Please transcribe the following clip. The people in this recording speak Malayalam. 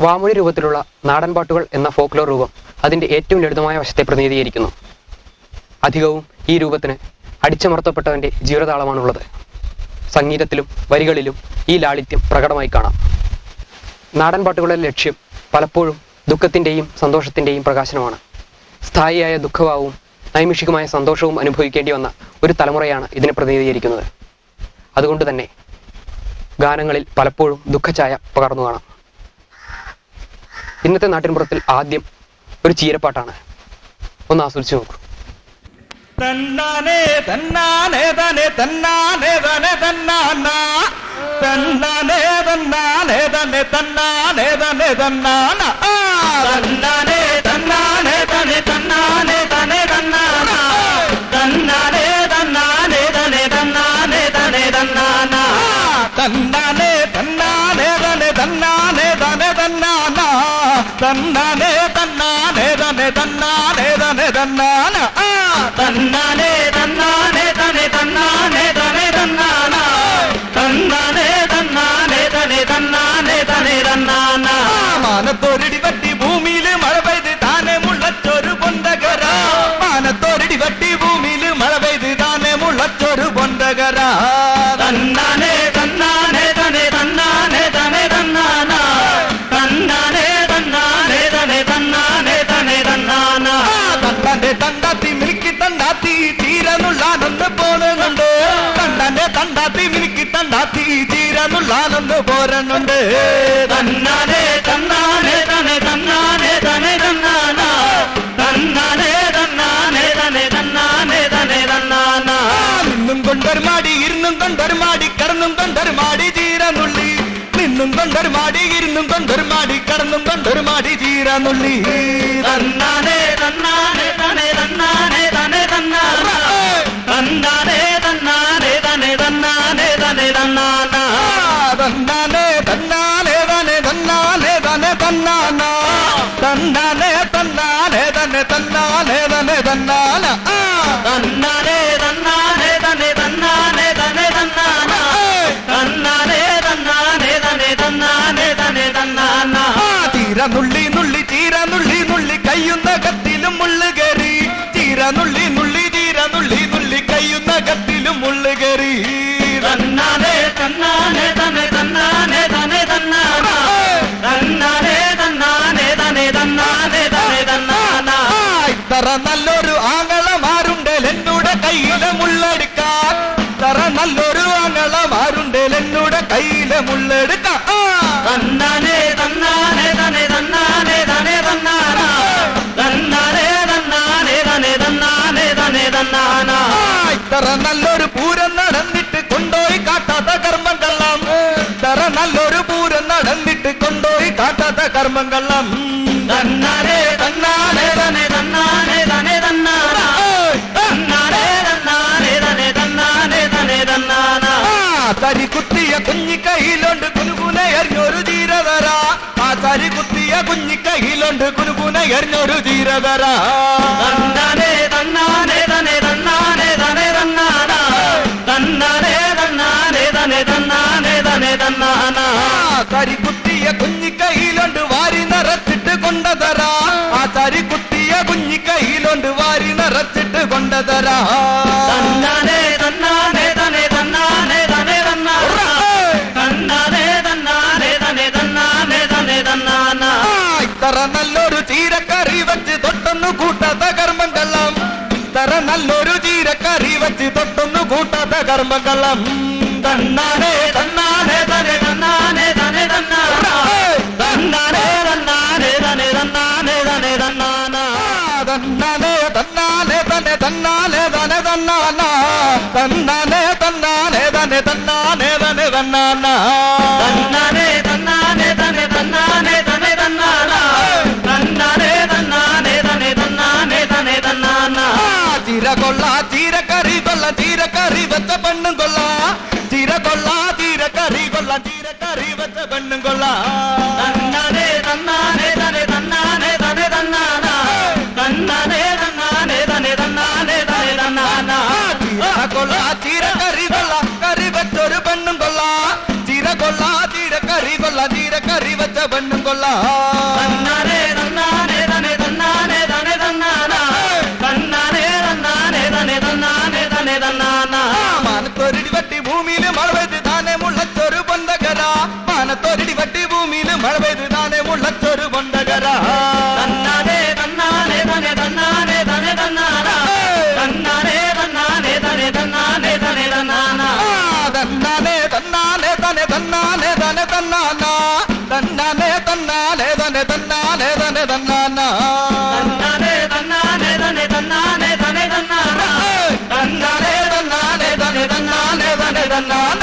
വാമൊഴി രൂപത്തിലുള്ള നാടൻപാട്ടുകൾ എന്ന ഫോക്ലോർ രൂപം അതിന്റെ ഏറ്റവും ലളിതമായ വശത്തെ പ്രതിനിധീകരിക്കുന്നു. അധികവും ഈ രൂപത്തിന് അടിച്ചമർത്തപ്പെട്ടവന്റെ ജീവതാളമാണുള്ളത്. സംഗീതത്തിലും വരികളിലും ഈ ലാളിത്യം പ്രകടമായി കാണാം. നാടൻപാട്ടുകളുടെ ലക്ഷ്യം പലപ്പോഴും ദുഃഖത്തിന്റെയും സന്തോഷത്തിന്റെയും പ്രകാശനമാണ്. സ്ഥായിയായ ദുഃഖഭാവവും നൈമിഷികമായ സന്തോഷവും അനുഭവിക്കേണ്ടി വന്ന ഒരു തലമുറയാണ് ഇതിനെ പ്രതിനിധീകരിക്കുന്നത്. അതുകൊണ്ട് തന്നെ ഗാനങ്ങളിൽ പലപ്പോഴും ദുഃഖഛായ പകർന്നു കാണാം. ഇന്നത്തെ നാട്ടിൻപുറത്തിൽ ആദ്യം ഒരു ചീരപ്പാട്ടാണ്. ഒന്ന് ആസ്വദിച്ചു നോക്കൂ. തന്നാനേ തന്നാനേ തനെ തന്നാനേ തനെ തന്നാനാ. തന്നാനേ തന്നാനേ തനെ തന്നാനേ തനെ തന്നാനാ. തന്നാനേ തന്നാനേ തനെ തന്നാനേ തനെ തന്നാനാ. തന്നാനേ തന്നാനേ തനെ തന്നാനേ തനെ തന്നാനാ തന്നാനേ. തന്നാനേ തന്നാനേ തനെ തന്നാന ആ, തന്നാനേ തന്നാനേ തനെ തന്നാനേ തനെ തണ്ടാത്തി തീരനുള്ളാനൊന്ന് പോരുന്നുണ്ട്. തണ്ടന്റെ തണ്ടാത്തി മിനുക്കി തണ്ടാത്തി തീരനുള്ളാനൊന്ന് പോരുന്നുണ്ട്. തന്നാനെ തന്നാനെ തന്നെ തന്നാനെ തന്നെ തന്നാന. തന്നാനെ തന്നാനെ തന്നെ തന്നാനെ തന്നെ തന്നാന. നിന്നും കൊണ്ടൊരുമാടി ഇരുന്നും കൊണ്ടൊരുമാടി കറന്നും കടന്നും കൊണ്ടൊരു തീരനുള്ളി നിന്നും കൊണ്ടൊരുമാടി ഇരുന്നും കൊണ്ടൊരുമാടി കറന്നും കടന്നും കൊണ്ടൊരു തീരനുള്ളി തന്നാനെ തന്നാനെ തന്നെ തന്നാനേ തനെ തന്നാന തന്നാനേ തന്നാനേ തനെ തന്നാനേ തനെ തന്നാന തന്നാനേ തന്നാനേ തനെ തന്നാനേ തനെ തന്നാന തന്നാനേ തന്നാനേ തനെ തന്നാനേ തനെ തന്നാന തന്നാനേ തന്നാനേ തനെ തന്നാനേ തനെ തന്നാന തന്നാനേ തന്നാനേ തനെ തന്നാനേ തനെ തന്നാന തീര നുള്ളി നുള്ളി തീര നുള്ളി നുള്ളി കയ്യുന്ന കത്തിലും മുള്ളു കയറി തീര നുള്ളി നുള്ളി നുള്ളി കയ്യുന്ന കത്തിലും മുള്ളു കയറി. തന്നാനേ തന്നാനേ തനെ തന്നാനേ തനെ തന്നാന തന്നാനേ തന്നാനേ തനെ തന്നാനേ തനെ തന്നാന ഇത്ര നല്ലൊരു ആങ്ങളമാരുണ്ടേൽ എന്നൂടെ കയ്യിലെ മുള്ളെടുക്കാൻ ഇത്ര നല്ലൊരു ആങ്ങളമാരുണ്ടേൽ എന്നൂടെ കയ്യിലെ മുള്ളെടുക്കാൻ തന്നാനേ ഇത്ര നല്ലൊരു പൂരം നടന്നിട്ട് കൊണ്ടോയി കാട്ടാത്ത കർമ്മം തറ നല്ലൊരു പൂരം നടന്നിട്ട് കൊണ്ടോയി കാട്ടാത്ത കർമ്മം കള്ളം. തന്നാനേ തന്നാനേ തനെ തന്നാനേ തനെ തന്നാന. തന്നാനേ തന്നാനേ തനെ തന്നാനേ തനെ തന്നാന. തരി കുത്തിയ കുഞ്ഞി കയ്യിലുണ്ട് കുനുകുന എറിഞ്ഞൊരു തീരതര ആ തരി കുത്തിയ കുഞ്ഞി കയ്യിലുണ്ട് കുനുകുന കുത്തിയ കുഞ്ഞി കയ്യിലുണ്ട് വാരി നിറച്ചിട്ട് കൊണ്ടതരാ. ആ തരി കുത്തിയ കുഞ്ഞി കയ്യിലുണ്ട് വാരി നിറച്ചിട്ട് കൊണ്ടതരാ. തന്നാനേ തന്നാനേ തനെ തന്നാനേ തനെ തന്നാന തന്നാനേ തന്നാനേ തനെ തന്നാനേ തനെ തന്നാന. ഇത്ര നല്ലൊരു ചീരക്കറി വെച്ച് തൊട്ടൊന്നു കൂട്ടാത്ത കർമ്മം കള്ളം. ഇത്ര നല്ലൊരു ചീരക്കറി വെച്ച് തൊട്ടൊന്നു കൂട്ടാത്ത കർമ്മം കള്ളം തന്നാനേ തന്നാനേ തനെ തന്നാനേ തനെ തന്നാന തന്നാനേ തന്നാനേ തനെ തന്നാനേ തനെ തന്നാന തന്നാനേ തന്നാനേ തനെ തന്നാനേ തനെ തന്നാന തന്നാനേ തന്നാനേ തനെ തന്നാനേ തനെ തന്നാന തന്നാനേ തന്നാനേ തനെ തന്നാനേ തനെ തന്നാന തന്നാനേ തന്നാനേ തനെ തന്നാനേ തനെ തന്നാന ചീര കൊള്ള ചീര കറി കൊള്ള ചീര കറി വെച്ച പെണ്ണും அறிவத்த பண்ணு கொள்ளா ನನ್ನ